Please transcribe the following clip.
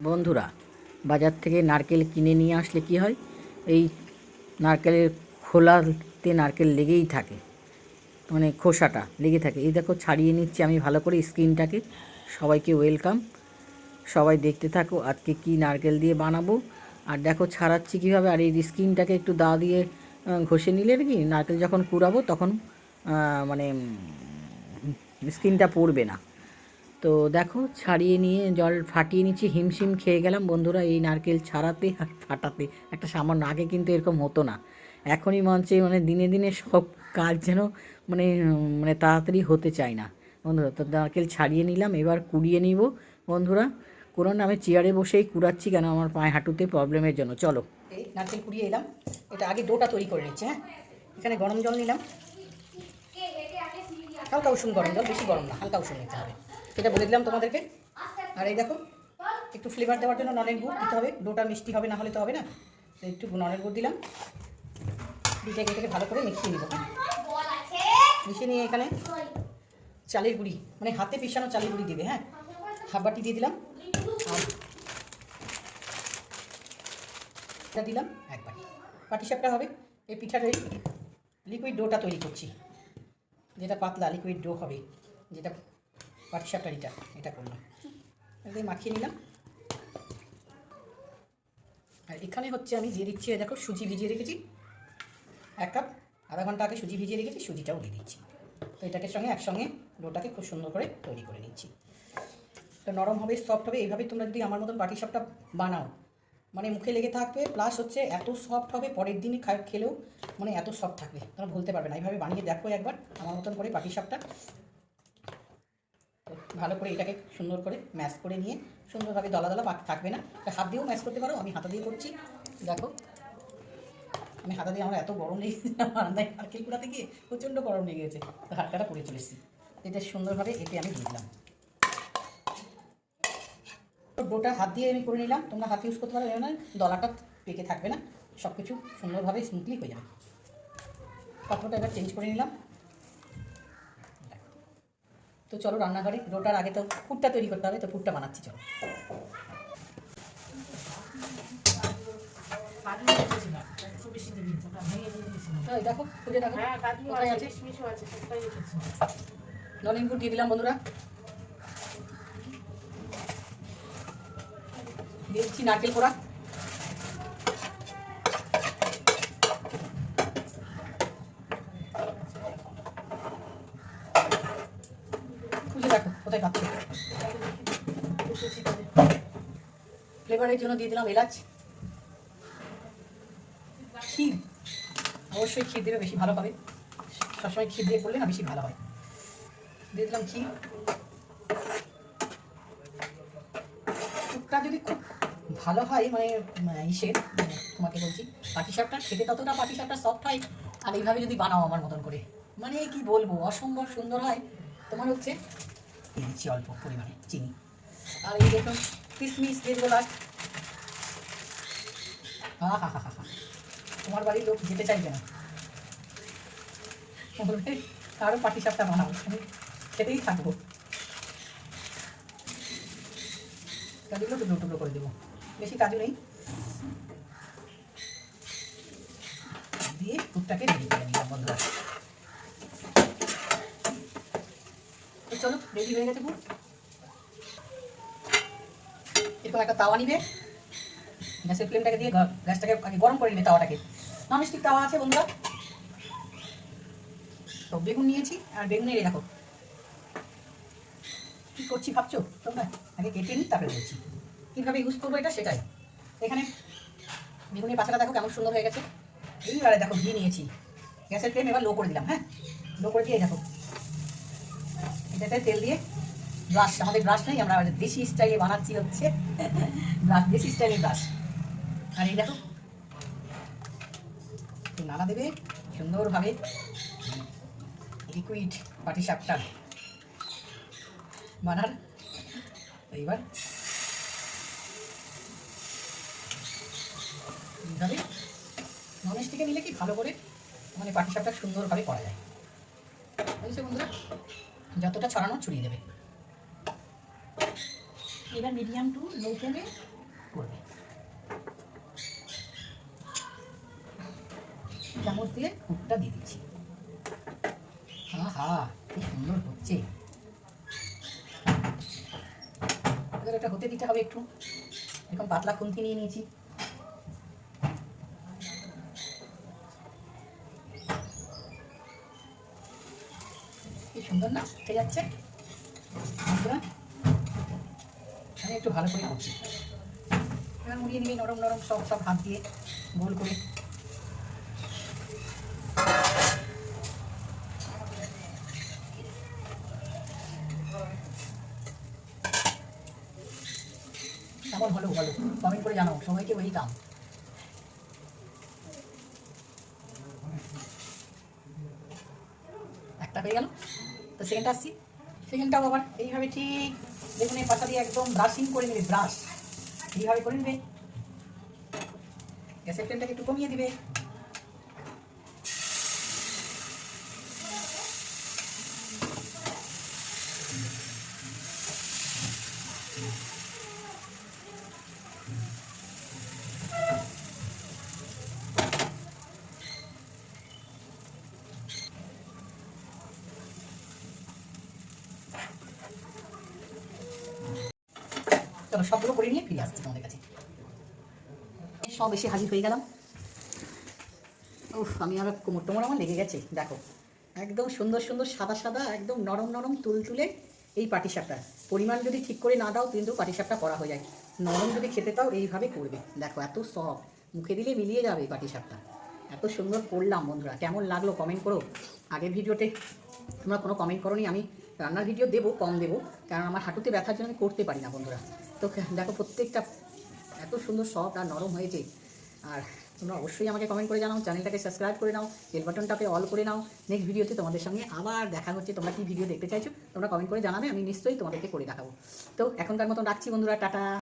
বন্ধুরা, বাজার থেকে নারকেল কিনে নিয়ে আসলে কি হয়? এই নারকেলের খোলাতে নারকেল লেগেই থাকে মানে খোসাটা লেগে থাকে। এই দেখো, ছাড়িয়ে নিচ্ছি আমি ভালো করে স্কিনটাকে। সবাইকে ওয়েলকাম। সবাই দেখতে থাকো, আজকে কি নারকেল দিয়ে বানাবো। আর দেখো, ছাড়াচ্ছি কীভাবে? আর এই স্কিনটাকে একটু দা দিয়ে ঘষে নিলে কি নারকেল যখন কুড়াবো তখন মানে স্কিনটা পড়বে না। তো দেখো, ছাড়িয়ে নিয়ে জল ফাটিয়ে নিচ্ছি, হিমশিম খেয়ে গেলাম। বন্ধুরা, এই নারকেল ছাড়াতে আর ফাটাতে একটা সামান্য আগে কিন্তু এরকম হতো না। এখনই মঞ্চে মানে দিনে দিনে সব কাজ যেন মানে মানে তাড়াতাড়ি হতে চায় না। বন্ধুরা, তো নারকেল ছাড়িয়ে নিলাম, এবার কুড়িয়ে নিব। বন্ধুরা কোনো না, আমি চেয়ারে বসেই কুড়াচ্ছি কেন? আমার পায়ে হাঁটুতে প্রবলেমের জন্য। চলো। এই নারকেল কুড়িয়ে এলাম। এটা আগে ডোটা তৈরি করে নিচ্ছি হ্যাঁ? এখানে গরম জল নিলাম। হালকা উষুম গরম জল, বেশি গরম না, হালকা উষুম নিতে হবে। সেটা বলে দিলাম তোমাদেরকে। আর এই দেখো, একটু ফ্লেভার দেওয়ার জন্য নলের গুড় দিতে হবে। ডোটা মিষ্টি হবে, না হলে তো হবে না। একটু নলের গুড় দিলাম। দিয়ে এটাকে ভালো করে মিশিয়ে নিব। মিশিয়ে নিয়ে এখানে চালের গুঁড়ি মানে হাতে পিসানো চালের গুঁড়ি দেবে হ্যাঁ? হাফ বাটি দিয়ে দিলাম। এটা দিলাম এক বাটি। বাটি সাপটা হবে, এই পিঠাটা লিকুইড ডোটা তৈরি করছি। যেটা পাতলা লিকুইড ডো হবে, যেটা পাটিসাপটার এটা এটা করলাম। একদম মাখিয়ে নিলাম। আর এখানে হচ্ছে আমি দিয়ে দিচ্ছি দেখো, সুজি ভিজিয়ে রেখেছি। এক কাপ, আধা ঘণ্টা আগে সুজি ভিজিয়ে রেখেছি, সুজিটাও দিয়ে দিচ্ছি। তো এটাকে সঙ্গে, একসঙ্গে ডোটাকে খুব সুন্দর করে তৈরি করে নিচ্ছি। তো নরম হবে সফট হবে এইভাবে তোমরা যদি আমার মতন পাটিসাপটা বানাও মানে মুখে লেগে থাকবে প্লাস হচ্ছে এত সফট হবে, পরের দিনে খা, খেলেও মানে এত সফট থাকবে, তোমরা ভুলতে পারবে না। এইভাবে বানিয়ে দেখো একবার, আমার মতন করে পাটিসাপটা তো ভালো করে এটাকে সুন্দর করে ম্যাশ করে নিয়ে সুন্দরভাবে দলা দলা থাকবে না। হাত দিয়েও ম্যাশ করতে পারো, আমি হাতা দিয়ে করছি। দেখো, আমি হাতা দিয়ে আমার এত গরম লেগেছে রান্নায় নারকেল কুড়াতে গিয়ে প্রচণ্ড গরম লেগে গেছে হাতটা পরে চলে এসেছি। এটা সুন্দরভাবে এতে আমি দিয়ে দিলাম। ডোটা হাত দিয়ে আমি করে নিলাম। তোমরা হাত ইউজ করতে পারো না দলাটা পেকে থাকবে না। সব কিছু সুন্দরভাবে স্মুথলি হয়ে যাবে। পাত্রটা এবার চেঞ্জ করে নিলাম। তো চলো রান্নাঘরে ডোটার আগে তো ফুটটা তৈরি করতে হবে তো ফুটটা বানাচ্ছি চলো। দেখো ফুটে দেখো আছে নলেন গুড় দিয়ে দিলাম বন্ধুরা। দিয়ে দিচ্ছি নারকেল কোড়া খুঁজে দেখো কোথায় পাচ্ছ ফ্লেভারের জন্য দিয়ে দিলাম এলাচ। ক্ষীর। অবশ্যই ক্ষীর দেবে, বেশি ভালো হবে সবসময় ক্ষীর দিয়ে করলে না বেশি ভালো হয়। দিয়ে দিলাম ক্ষীর। টুকটা যদি খুব ভালো হয় মানে ইসের মানে তোমাকে বলছি পাটিসাপটা খেতে ততটা পাটিসাপটা সফট হয়, আর এইভাবে যদি বানাও আমার মতন করে। মানে কি বলব, অসম্ভব সুন্দর হয়। তোমার হচ্ছে দিয়ে দিচ্ছি অল্প পরিমাণে চিনি। আর এই দেখুন কিশমিশ দিয়ে দেবো লাস্ট হা হা হা হা। তোমার বাড়ির লোক যেতে চাইবে না। বলবে আরও পাটিসাপটা বানাবো আমি খেতেই থাকব। কাজুগুলো টুকরো টুকরো করে দেবো। বেশি কাজু নেই। দিয়ে দুধটাকে রেডি করে নিলাম বন্ধুরা তো চলো রেডি হয়ে গেছে পুর এরকম একটা তাওয়া নিবে। গ্যাসের ফ্লেমটাকে দিয়ে গ্যাসটাকে আগে গরম করে নিবে তাওয়াটাকে। ননস্টিক তাওয়া আছে বন্ধুরা। তো বেগুন নিয়েছি আর বেগুনের এই দেখো। কী করছি ভাবছ তোমরা? আগে কেটে নিই, তারপরে বলছি। কীভাবে ইউজ করব এটা সেটাই। এখানে বেগুনের পাতাটা দেখো কেমন সুন্দর হয়ে গেছে। এইবারে দেখো ঘি নিয়েছি। গ্যাসের ফ্লেম এবার লো করে দিলাম হ্যাঁ? লো করে দিয়ে দেখো। এটাতে তেল দিয়ে ব্রাশ আমাদের ব্রাশ নেই, আমরা দেশি স্টাইলে বানাচ্ছি হচ্ছে। ব্রাশ দেশি স্টাইলের ব্রাশ আর এই দেখো নাড়া দেবে, সুন্দরভাবে লিকুইড পাটি সাপটা বানার। এইবার এইভাবে ননস্টিকে নিলে কি ভালো করে মানে পাটি সাপটা সুন্দরভাবে করা যায়। বুঝেছ বন্ধুরা? যতটা ছড়ানো ছড়িয়ে দেবে। এবার মিডিয়াম টু লো ফ্লেমে করবে। চামচ দিয়ে ফুটটা দিয়ে দিচ্ছি। হা হা কি সুন্দর হচ্ছে। এবার এটা হতে দিতে হবে একটু। এখন পাতলা খুন্তি নিয়ে নিয়েছি কি সুন্দর না? উঠে যাচ্ছে? আমি একটু ভালো করে করছি এবার মুড়িয়ে নিবি নরম নরম সব সব হাত দিয়ে, গোল করে। কেমন হলো বলো? কমেন্ট করে জানাও, সবাইকে ওয়েলকাম একটা পেয়ে গেল? তো সেকেন্ডটা আসছি। সেকেন্ডটাও আবার এইভাবে ঠিক, দেখুন এই পাতা দিয়ে একদম ব্রাশিং করে নেবে ব্রাশ এইভাবে করে নেবে। গ্যাসের ফ্লেমটাকে একটু কমিয়ে দিবে। চলো সবগুলো করে নিয়ে ফিরে আসছি তোমাদের কাছে। সব এসে হাজির হয়ে গেলাম। উফ, আমি আর কোমর টোমর আমার লেগে গেছে। দেখো, একদম সুন্দর সুন্দর সাদা সাদা, একদম নরম নরম তুলতুলে এই পাটিসাপটা পরিমাণ যদি ঠিক করে না দাও কিন্তু পাটিসাপটা করা হয়ে যায়। নরম যদি খেতে তাও এইভাবে করবে। দেখো, এত সফট মুখে দিলে মিলিয়ে যাবে এই পাটিসাপটা এত সুন্দর করলাম বন্ধুরা। কেমন লাগল কমেন্ট করো। আগের ভিডিওতে তোমরা কোনো কমেন্ট করো আমি রান্নার ভিডিও দেবো, কম দেবো। কারণ আমার হাঁটুতে ব্যথার জন্য আমি করতে পারি না বন্ধুরা। তো দেখো প্রত্যেকটা, এত সুন্দর সফট আর নরম হয়েছে। আর তোমরা অবশ্যই আমাকে কমেন্ট করে জানাও, চ্যানেলটাকে সাবস্ক্রাইব করে নাও বেল বাটনটাকে অল করে নাও। নেক্সট ভিডিওতে তোমাদের সঙ্গে আবার দেখা হচ্ছে। তোমরা কি ভিডিও দেখতে চাইছো, তোমরা কমেন্ট করে জানাবে, আমি নিশ্চয়ই তোমাদেরকে করে দেখাবো। তো এখনকার মতন রাখছি বন্ধুরা, টাটা।